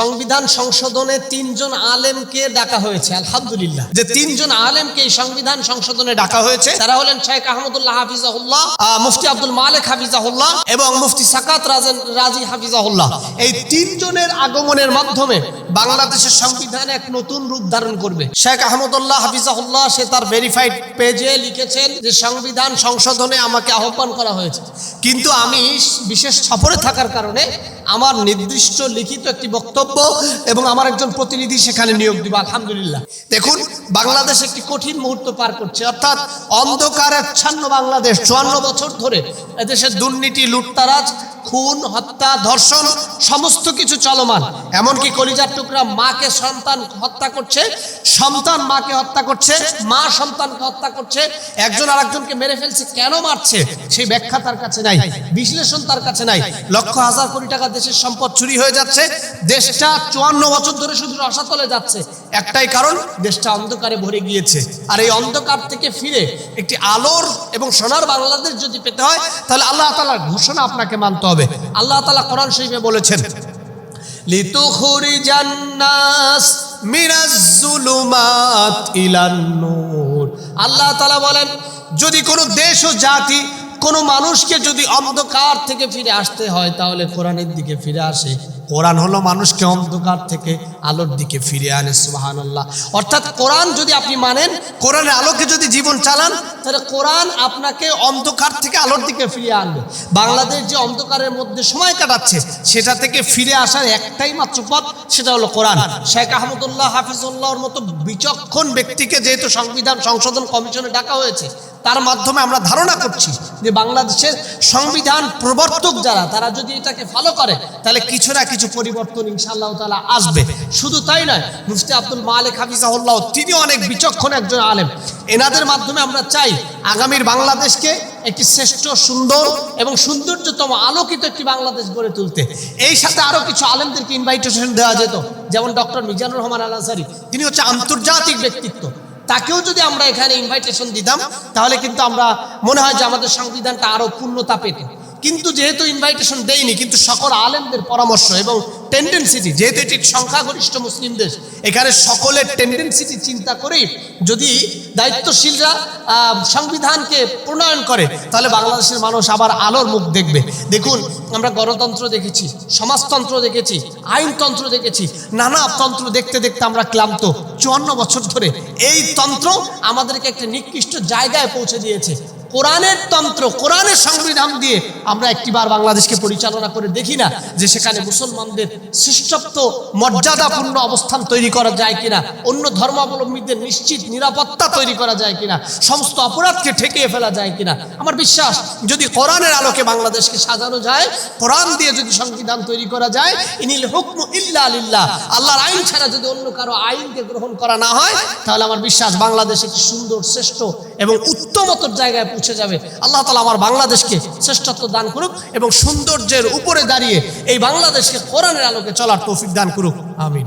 সংবিধান সংশোধনে তিনজন আলেমকে ডাকা হয়েছে, আলহামদুলিল্লাহ। যে তিনজন আলেমকে এই সংবিধান সংশোধনে ডাকা হয়েছে, তারা হলেন শেখ আহমদুল্লাহ হাফিজাহুল্লাহ মুফতি আব্দুল মালিক হাফিজাহুল্লাহ এবং মুফতি সাকাত রাজেন, রাজি হাফিজাহুল্লাহ। এই তিনজনের আগমনের মাধ্যমে বাংলাদেশের সংবিধান এক নতুন রূপ ধারণ করবে। শেখ আহমদুল্লাহ হাফিজাহুল্লাহ, সে তার ভেরিফাইড পেজে লিখেছেন যে সংবিধান সংশোধনে আমাকে আহ্বান করা হয়েছে। কিন্তু আমি বিশেষ সফরে থাকার কারণে আমার নির্দিষ্ট লিখিত একটি বক্তব্য এবং আমার একজন প্রতিনিধি সেখানে নিয়োগ দিব, আলহামদুলিল্লাহ। দেখুন, বাংলাদেশ একটি কঠিন মুহূর্ত পার করছে। অর্থাৎ অন্ধকার আচ্ছন্ন বাংলাদেশ, চুয়ান্ন বছর ধরে এদেশের দুর্নীতি, লুটতারাজ খুন, হত্যা, ধর্ষণ, সমস্ত কিছু চলমান। এমনকি কলিজার টুকরা মাকে সন্তান হত্যা করছে, সন্তান মাকে হত্যা করছে, মা সন্তানকে হত্যা করছে, একজন আরেকজনকে মেরে ফেলছে, কেন মারছে? সেই ব্যাখ্যা তার কাছে নাই, বিশ্লেষণ তার কাছে নাই। লক্ষ হাজার কোটি টাকা দেশের সম্পদ চুরি হয়ে যাচ্ছে, দেশটা চুয়ান্ন বছর ধরে শুধু রসাতলে যাচ্ছে। একটাই কারণ, দেশটা অন্ধকারে ভরে গিয়েছে। আর এই অন্ধকার থেকে ফিরে একটি আলোর এবং সোনার বাংলাদেশ যদি পেতে হয়, তাহলে আল্লাহ তালার ঘোষণা আপনাকে মানতে হবে। আল্লাহ তালা কোরআন শরীফে বলেছেন আল্লাহ তালা বলেন, যদি কোনো দেশ ও জাতি কোনো মানুষকে যদি অন্ধকার থেকে ফিরে আসতে হয়, তাহলে কোরআনের দিকে ফিরে আসে। কোরআন হলো মানুষকে অন্ধকার থেকে আলোর দিকে ফিরে আনে সুবাহান আল্লাহ অর্থাৎ কোরআন যদি আপনি মানেন, কোরআনের আলোকে যদি জীবন চালান, তাহলে কোরআন আপনাকে অন্ধকার থেকে আলোর দিকে ফিরিয়ে আনবে। বাংলাদেশ যে অন্ধকারের মধ্যে সময় কাটাচ্ছে, সেটা থেকে ফিরে আসার একটাই মাত্র পথ, সেটা হলো কোরআন। শেখ আহমদুল্লাহ হাফিজুল্লাহর মতো বিচক্ষণ ব্যক্তিকে যেহেতু সংবিধান সংশোধন কমিশনে ডাকা হয়েছে, তার মাধ্যমে আমরা ধারণা করছি যে বাংলাদেশের সংবিধান প্রবর্তক যারা, তারা যদি এটাকে ফলো করে, তাহলে কিছু না কিছু পরিবর্তন ইনশাআল্লাহ তাআলা আসবে। শুধু তাই নয়, মুফতি আব্দুল মালিক হাফিজাহুল্লাহ, তিনি অনেক বিচক্ষণ একজন আলেম। এনাদের মাধ্যমে আমরা চাই আগামীর বাংলাদেশকে একটি শ্রেষ্ঠ, সুন্দর এবং সৌন্দর্যতম আলোকিত একটি বাংলাদেশ গড়ে তুলতে। এই সাথে আরও কিছু আলেমদেরকে ইনভাইটেশন দেওয়া যেত, যেমন ডক্টর মিজানুর রহমান আল তিনি হচ্ছে আন্তর্জাতিক ব্যক্তিত্ব। তাকেও যদি আমরা এখানে ইনভাইটেশন দিতাম, তাহলে কিন্তু আমরা মনে হয় যে আমাদের সংবিধানটা আরও পূর্ণতা পেত। কিন্তু যেহেতু ইনভাইটেশন দেয়নি, কিন্তু সকল আলেমদের পরামর্শ এবং টেন্ডেন্সিটি যেহেতু এটি সংখ্যাগরিষ্ঠ মুসলিম দেশ, এখানে সকলের টেন্ডেন্সিটি চিন্তা করেই যদি দায়িত্বশীলরা সংবিধানকে প্রণয়ন করে, তাহলে বাংলাদেশের মানুষ আবার আলোর মুখ দেখবে। দেখুন, আমরা গণতন্ত্র দেখেছি, সমাজতন্ত্র দেখেছি, আইনতন্ত্র দেখেছি, নানা তন্ত্র দেখতে দেখতে আমরা ক্লান্ত। চুয়ান্ন বছর ধরে এই তন্ত্র আমাদেরকে একটা নিকৃষ্ট জায়গায় পৌঁছে দিয়েছে। কোরআনের তন্ত্র, কোরআনের সংবিধান দিয়ে আমরা একটিবার বাংলাদেশকে পরিচালনা করে দেখি না যে সেখানে মুসলমানদের শ্রেষ্ঠত্ব, মর্যাদাপূর্ণ অবস্থান তৈরি করা যায় কিনা, অন্য ধর্মাবলম্বীদের নিশ্চিত নিরাপত্তা তৈরি করা যায় কিনা, সমস্ত অপরাধকে ঠেকিয়ে ফেলা যায় কিনা। আমার বিশ্বাস, যদি কোরআনের আলোকে বাংলাদেশকে সাজানো যায়, কোরআন দিয়ে যদি সংবিধান তৈরি করা যায়, ইনিল হুকম ইল্লা আলিল্লাহ আল্লাহর আইন ছাড়া যদি অন্য কারও আইনকে গ্রহণ করা না হয়, তাহলে আমার বিশ্বাস বাংলাদেশ একটি সুন্দর, শ্রেষ্ঠ এবং উত্তমতর জায়গায় পৌঁছে যাবে। আল্লাহ তালা আমার বাংলাদেশকে শ্রেষ্ঠত্ব দান করুক এবং সৌন্দর্যের উপরে দাঁড়িয়ে এই বাংলাদেশকে কোরআনের আলোকে চলার তৌফিক দান করুক। আমিন।